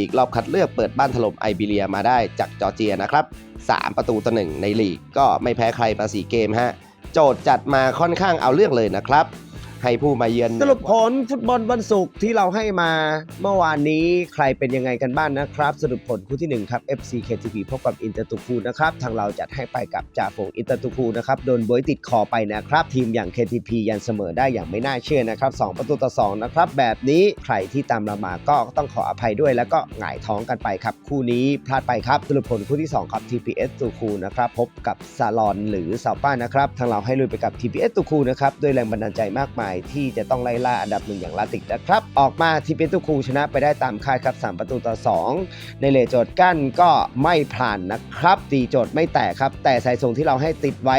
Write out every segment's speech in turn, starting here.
ลีกรอบคัดเลือกเปิดบ้านถล่มไอเบีเรียมาได้จากจอร์เจียนะครับ 3 ประตูต่อหนึ่งในลีกก็ไม่แพ้ใครมา 4 เกมฮะ โจทย์จัดมาค่อนข้างเอาเรื่องเลยนะครับ ให้ผู้มาเยือนสรุปผลฟุตบอลวันศุกร์ที่เราให้มาเมื่อวานนี้ใครเป็นยังไงกันบ้างนะครับ สรุปผลคู่ที่ 1 ครับ FC KTP พบกับอินเตอร์ตูคูนะครับ ทางเราจัดให้ไปกับจ่าฝูงอินเตอร์ตูคูนะครับ โดนบวยติดคอไปนะครับ ทีมอย่าง KTP ยันเสมอได้อย่างไม่น่าเชื่อนะครับ 2 ประตูต่อ 2 นะครับ แบบนี้ใครที่ตามเรามาก็ต้องขออภัยด้วย แล้วก็หงายท้องกันไปครับ คู่นี้พลาดไปครับสรุปผลคู่ที่ 2 ครับ TPS ตูคูนะครับพบกับซาลอนหรือซาป้านะครับทางเราให้ลุยไปกับ TPS ตูคูนะครับด้วยแรงบันดาลใจมากมายที่จะต้องไล่ล่าอันดับหนึ่งอย่างลาติกนะครับ ออกมาทิเปตูคูชนะไปได้ตามคาดครับ 3 ประตูต่อ 2 ในเลโจทย์กั้นก็ไม่ผ่านนะครับตีโจทย์ไม่แตกครับ แต่สายส่งที่เราให้ติดไว้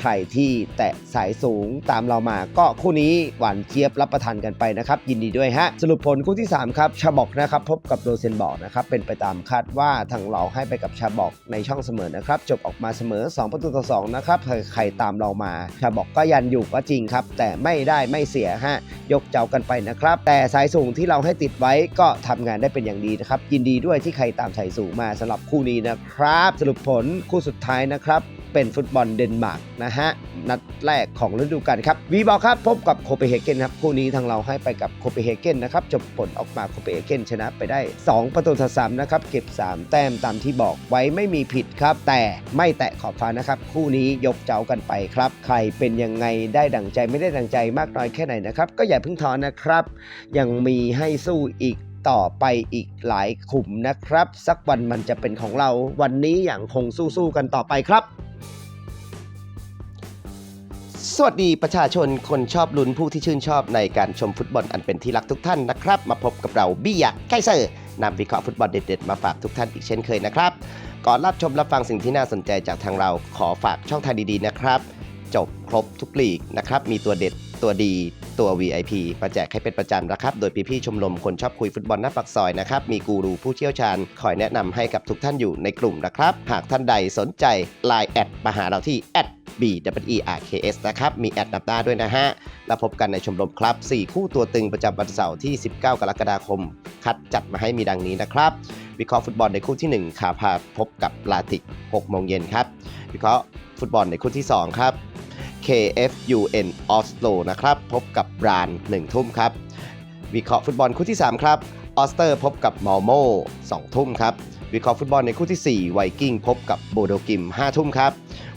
ใครที่แตะสายสูงตามเรามา ก็คู่นี้หวานเจี๊ยบรับประทานกันไปนะครับ ยินดีด้วยฮะ สรุปผลคู่ที่ 3 ครับ ชาบอกนะครับ พบกับโรเซนบอกนะครับ เป็นไปตามคาดว่าทางเราให้ไปกับชาบอกในช่องเสมอนะครับ จบออกมาเสมอ 2 ประตูต่อ 2 นะครับใครใครตามเรามา ชาบอกก็ยันอยู่ก็จริงครับ แต่ไม่ได้ไม่เสียฮะยกเจ้ากันไปนะครับ แต่สายสูงที่เราให้ติดไว้ก็ทำงานได้เป็นอย่างดีนะครับยินดีด้วยที่ใครตามสายสูงมาสำหรับคู่นี้นะครับ สรุปผลคู่สุดท้ายนะครับ เป็นฟุตบอลเดนมาร์กนะฮะ นัดแรกของฤดูกาลครับวีบอลครับพบกับโคเปนเฮเกนครับคู่นี้ทางเราให้ไปกับโคเปนเฮเกนนะครับจบผลออกมาโคเปนเฮเกนชนะไปได้ 2 ประตูต่อสามนะครับเก็บ 3 แต้มตามที่บอกไว้ไม่มีผิดครับ แต่ไม่แตะขอบฟ้านะครับ คู่นี้ยกเจ้ากันไปครับ ใครเป็นยังไงได้ดังใจไม่ได้ดังใจมากน้อยแค่ไหนนะครับก็อย่าเพิ่งท้อนะครับ ยังมีให้สู้อีกต่อไปอีกหลายขุมนะครับ สักวันมันจะเป็นของเราวันนี้อย่างคงสู้ๆกันต่อไปครับ สวัสดีประชาชนคนชอบลุ้นผู้ที่ชื่นชอบในการชมฟุตบอลอันเป็นที่รักทุกท่านนะครับ มาพบกับเราบี้ยักษ์ไกเซอร์นำวิเคราะห์ฟุตบอลเด็ดๆ มาฝากทุกท่านอีกเช่นเคยนะครับ ก่อนรับชมรับฟังสิ่งที่น่าสนใจจากทางเราขอฝากช่องทางดีๆนะครับ จบครบทุกลีกนะครับ มีตัวเด็ดตัวดีตัว VIP มาแจกให้เป็นประจำนะครับ โดยพี่ๆชมรมคนชอบคุยฟุตบอลหน้าปากซอยนะครับ มีกูรูผู้เชี่ยวชาญ คอยแนะนำให้กับทุกท่านอยู่ในกลุ่มนะครับ หากท่านใดสนใจ Line แอดมาหาเราที่ b w e r k s นะครับ มีแอดนำหน้าด้วยนะฮะ แล้วพบกันในชมรมครับ 4 คู่ตัวตึงประจำวันเสาร์ที่ 19 กรกฎาคม คัดจัดมาให้มีดังนี้นะครับ วิเคราะห์ฟุตบอลในคู่ที่ 1 ขาพาพบกับลาติก6โมงเย็นครับ วิเคราะห์ฟุตบอลในคู่ที่ 2 ครับ KFUN ออสโลนะครับ พบกับบราน1ทุ่มครับ วิเคราะห์ฟุตบอลคู่ที่ 3 ครับ ออสเตอร์พบกับมอลโม่2ทุ่มครับ วิเคราะห์ฟุตบอลในคู่ที่4ไวกิ้งพบกับโบโดกิม 5 ทุ่มครับ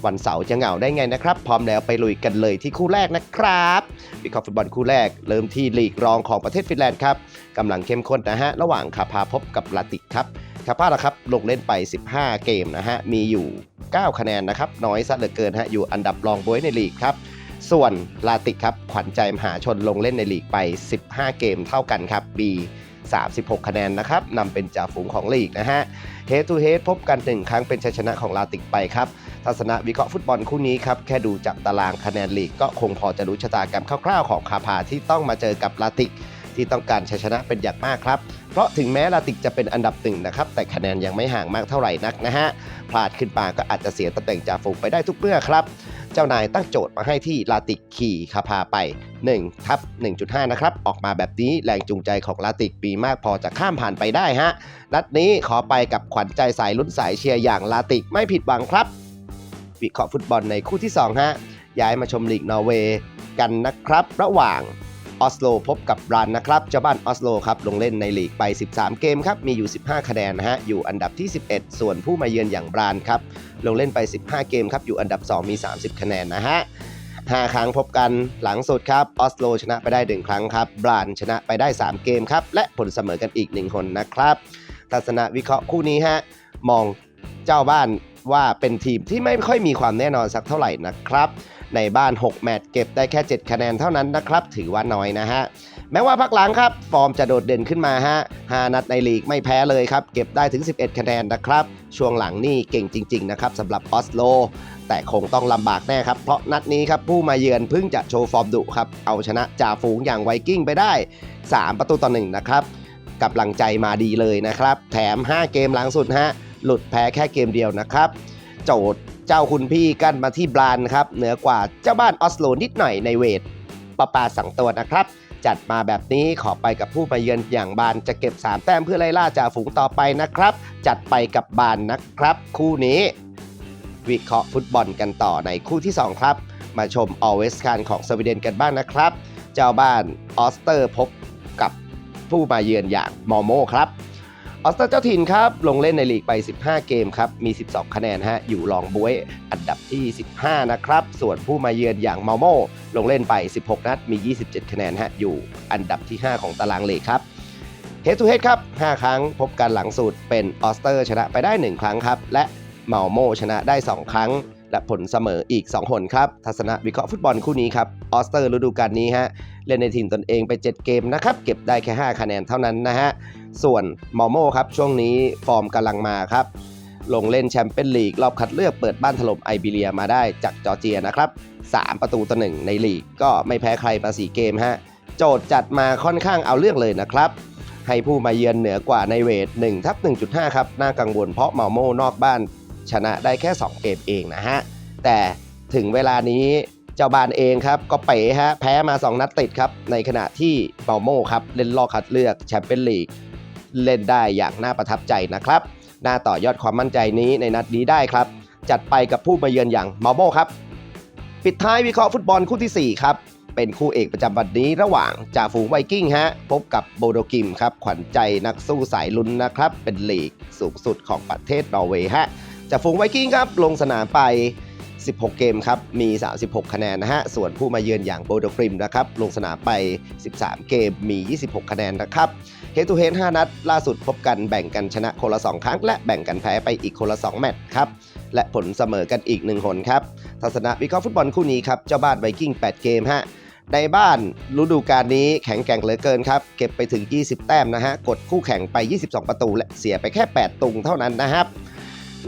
วันเสาร์จะเหงาได้ไงนะครับ พร้อมแล้วไปลุยกันเลยที่คู่แรกนะครับวิเคราะห์ฟุตบอลคู่แรกเริ่มที่ลีกรองของประเทศฟินแลนด์ครับกำลังเข้มข้นนะฮะระหว่างคาพาพบกับลาติกครับคาพาละครับลงเล่นไป 15 เกมนะฮะมีอยู่ 9 คะแนนนะครับน้อยซะเหลือเกินฮะอยู่อันดับรองบวยในลีกครับส่วนลาติกครับขวัญใจมหาชนลงเล่นในลีกไป 15 เกมเท่ากันครับมี36 คะแนนนะครับนำเป็นจ่าฝูงของลีกนะฮะเฮดทูเฮดพบกัน 1 ครั้งเป็นชัยชนะของลาติกไปครับ ทัศนวิเคราะห์ฟุตบอลคู่นี้ครับแค่ดูจากตารางคะแนนลีกก็คงพอจะรู้ชะตากรรมคร่าวๆของคาพาที่ต้องมาเจอกับลาติก ที่ต้องการชัยชนะเป็นอย่างมากครับ เพราะถึงแม้ลาติกจะเป็นอันดับหนึ่งนะครับแต่คะแนนยังไม่ห่างมากเท่าไหร่นักนะฮะพลาดขึ้นมาก็อาจจะเสียตำแหน่งจ่าฝูงไปได้ทุกเมื่อครับเจ้านายตั้งโจทย์มาให้ที่ลาติกขี่คาพาไป1ทับ1.5 นะครับ ออกมาแบบนี้แรงจูงใจของลาติกปีมากพอจะข้ามผ่านไปได้ฮะนัดนี้ขอไปกับขวัญใจสายลุ้นสายเชียร์อย่างลาติกไม่ผิดหวังครับ วิเคราะห์ฟุตบอลในคู่ที่ 2 ฮะ ย้ายมาชมลีกนอร์เวย์กันนะครับ ระหว่างออสโลพบกับบรันนะครับ เจ้าบ้านออสโลครับ ลงเล่นในลีกไป 13 เกมครับ มีอยู่ 15 คะแนนนะฮะ อยู่อันดับที่ 11 ส่วนผู้มาเยือนอย่างบรานครับ ลงเล่นไป 15 เกมครับ อยู่อันดับ 2 มี 30 คะแนนนะฮะ5ครั้งพบกันหลังสุดครับ ออสโลชนะไปได้ 1 ครั้งครับ บรานชนะไปได้ 3 เกมครับ และผลเสมอกันอีก 1 คนนะครับ ทัศนะวิเคราะห์คู่นี้ฮะ มองเจ้าบ้าน ว่าเป็นทีมที่ไม่ค่อยมีความแน่นอนสักเท่าไหร่นะครับ ในบ้าน 6 แมตช์เก็บได้แค่ 7 คะแนนเท่านั้นนะครับ ถือว่าน้อยนะฮะ แม้ว่าพักหลังครับ ฟอร์มจะโดดเด่นขึ้นมาฮะ5นัดในลีกไม่แพ้เลยครับ เก็บได้ถึง 11 คะแนนนะครับ ช่วงหลังนี่เก่งจริง ๆ นะครับสำหรับออสโลแต่คงต้องลำบากแน่ครับ เพราะนัดนี้ครับผู้มาเยือนเพิ่งจะโชว์ฟอร์มดุครับ เอาชนะจ่าฝูงอย่างไวกิ้งไปได้ 3 ประตูต่อ1นะครับกำลังใจมาดีเลยนะครับ แถม 5 เกมหลังสุดฮะ หลุดแพ้แค่เกมเดียวนะครับ โจทย์เจ้าคุณพี่กันมาที่บรานครับ เหนือกว่าเจ้าบ้านออสโลนิดหน่อยในเวทปะปาสังตัวนะครับ จัดมาแบบนี้ขอไปกับผู้มาเยือนอย่างบานจะเก็บ 3 แต้มเพื่อไล่ล่าจ่าฝูงต่อไปนะครับ จัดไปกับบานนะครับ คู่นี้วิเคราะห์ฟุตบอลกันต่อในคู่ที่ 2 ครับ มาชมออเวสคานของสวีเดนกันบ้างนะครับ เจ้าบ้านออสเตอร์พบกับผู้มาเยือนอย่างมอโมครับ ออสเตอร์เจ้าถิ่นครับ ลงเล่นในลีกไป 15 เกมครับ มี 12 คะแนนฮะ อยู่รองบวยอันดับที่ 15 นะครับ ส่วนผู้มาเยือนอย่างเมอร์โมลงเล่นไป 16 นัด มี 27 คะแนนฮะ อยู่อันดับที่ 5 ของตารางลีกครับเฮ d ทูเฮดครับ 5 ครั้งพบกันหลังสุดเป็นออสเตอร์ชนะไปได้ 1 ครั้งครับ และเมาโมชนะได้ 2 ครั้ง และผลเสมออีก 2 หนครับ ทัศนะวิเคราะห์ฟุตบอลคู่นี้ครับ ออสเตอร์ฤดูกาลนี้ฮะ เล่นในทีมตนเองไป 7 เกมนะครับ เก็บได้แค่ 5 คะแนนเท่านั้นนะฮะ ส่วนมอโมครับช่วงนี้ฟอร์มกำลังมาครับ ลงเล่นแชมเปี้ยนลีกรอบคัดเลือกเปิดบ้านถล่มไอบีเรียมาได้จากจอร์เจียนะครับ 3 ประตูต่อหนึ่งในลีกก็ไม่แพ้ใครมา 4 เกมฮะ โจทย์จัดมาค่อนข้างเอาเรื่องเลยนะครับให้ผู้มาเยือนเหนือกว่าในเวท1ทับ1.5 ครับ น่ากังวลเพราะเมาโมนอกบ้านชนะได้แค่ 2 เกมเองนะฮะ แต่ถึงเวลานี้เจ้าบ้านเองครับ ก็เป๋ฮะ แพ้มา 2 นัดติดครับ ในขณะที่เมาโมครับ เล่นรอบคัดเลือกแชมเปี้ยนลีก เล่นได้อย่างน่าประทับใจนะครับน่าต่อยอดความมั่นใจนี้ในนัดนี้ได้ครับ จัดไปกับผู้มาเยือนอย่างมาโมครับปิดท้ายวิเคราะห์ฟุตบอลคู่ที่ 4 ครับ เป็นคู่เอกประจำวันนี้ระหว่างจ่าฝูงไวกิ้งฮะ พบกับโบโดกิมครับ ขวัญใจนักสู้สายลุ้นนะครับ เป็นลีกสูงสุดของประเทศนอร์เวย์ฮะจ่าฝูงไวกิ้งครับ ลงสนามไป 16 เกมครับ มี 36 คะแนนนะฮะ ส่วนผู้มาเยือนอย่างโบโดกริมนะครับ ลงสนามไป 13 เกม มี 26 คะแนนนะครับเฮ d ทูเฮด5นัด ล่าสุดพบกันแบ่งกันชนะคนละ 2 ครั้ง และแบ่งกันแพ้ไปอีกคนละ 2 แมตช์ครับ และผลเสมอกันอีก 1 หนครับ ทัศนะวิเคราะห์ฟุตบอลคู่นี้ครับ เจ้าบ้านไวกิ้ง 8 เกมฮะในบ้านฤดูกาลนี้แข็งแกร่งเหลือเกินครับ เก็บไปถึง 20 แต้มนะฮะ กดคู่แข่งไป 22 ประตู และเสียไปแค่ 8 ตุงเท่านั้นนะครับ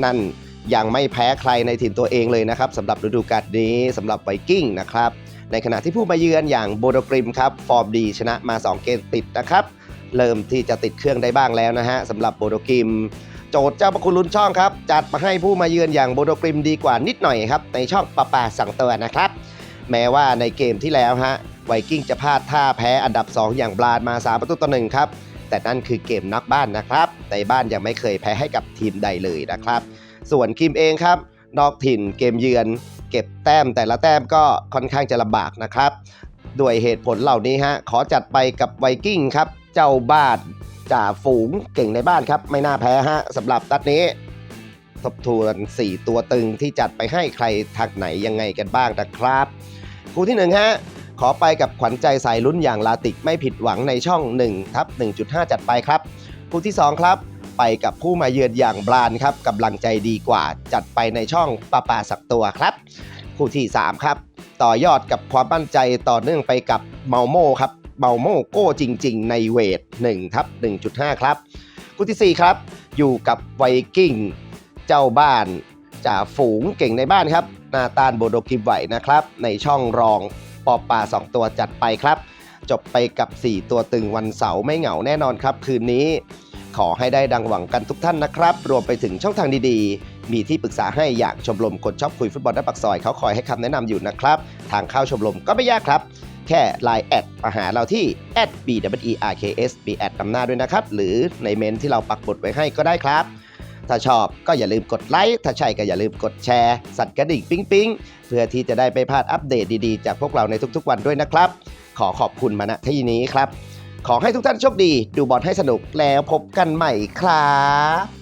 นั่น ยังไม่แพ้ใครในทีมตัวเองเลยนะครับสำหรับฤดูกาลนี้สำหรับไวกิ้งนะครับในขณะที่ผู้มาเยือนอย่างโบโดกริมครับฟอร์มดีชนะมา 2 เกมติดนะครับ เริ่มที่จะติดเครื่องได้บ้างแล้วนะฮะสำหรับโบโดกริม โจทย์เจ้าประคุณลุ้นช่องครับ จัดมาให้ผู้มาเยือนอย่างโบโดกริมดีกว่านิดหน่อยครับ ในช่องปะปาสั่งเตัวนนะครับ แม้ว่าในเกมที่แล้วฮะไวกิ้งจะพลาดท่าแพ้อันดับ 2 อย่างบลาดมา 3 ประตูต่อหนึ่งครับแต่นั่นคือเกมนอกบ้านนะครับในบ้านยังไม่เคยแพ้ให้กับทีมใดเลยนะครับ ส่วนคิมเองครับ นอกถิ่นเกมเยือน เก็บแต้มแต่ละแต้มก็ค่อนข้างจะลำบากนะครับด้วยเหตุผลเหล่านี้ฮะขอจัดไปกับไวกิ้งครับ เจ้าบ้านจ่าฝูงเก่งในบ้านครับ ไม่น่าแพ้ฮะสำหรับนัดนี้ ทบทวน 4 ตัวตึงที่จัดไปให้ใครทางไหนยังไงกันบ้างนะครับ คู่ที่ 1 ฮะ ขอไปกับขวัญใจสายลุ้นอย่างลาติกไม่ผิดหวังในช่อง1ทับ1.5 จัดไปครับ คู่ที่ 2 ครับ ไปกับผู้มาเยือนอย่างบรานครับกำลังใจดีกว่า จัดไปในช่องปาปาสักตัวครับ คู่ที่ 3 ครับ ต่อยอดกับความมั่นใจต่อเนื่องไปกับเมาโม่ครับเมาโม่โก้จริง ๆ ในเวท1ทับ1.5 ครับ คู่ทีสี่ 4 ครับ อยู่กับไวกิ้งเจ้าบ้านจ่าฝูงเก่งในบ้านครับนาตานโบโดกิมไหวนะครับ ในช่องรองปอปา2 ตัวจัดไปครับ จบไปกับ 4 ตัวตึงวันเสาร์ไม่เหงาแน่นอนครับ คืนนี้ ขอให้ได้ดังหวังกันทุกท่านนะครับ รวมไปถึงช่องทางดีๆ มีที่ปรึกษาให้อย่ากชมรมคนชอบคุยฟุตบอลหน้าปากซอยเขาคอยให้คำแนะนำอยู่นะครับ ทางเข้าชมรมก็ไม่ยากครับแค่ Line แอดมาหาเราที่ b w e r k s b แอดนำหน้าด้วยนะครับ หรือในเมนที่เราปักบดไว้ให้ก็ได้ครับ ถ้าชอบก็อย่าลืมกดไลค์ถ้าใช่ก็อย่าลืมกดแชร์ สั่นกระดิ่งปิ๊งปิ๊งเพื่อที่จะได้ไม่พลาดอัปเดตดีๆ จากพวกเราในทุกๆวันด้วยนะครับ ขอขอบคุณมาณที่นี้ครับ ขอให้ทุกท่านโชคดี ดูบอลให้สนุกแล้วพบกันใหม่ครับ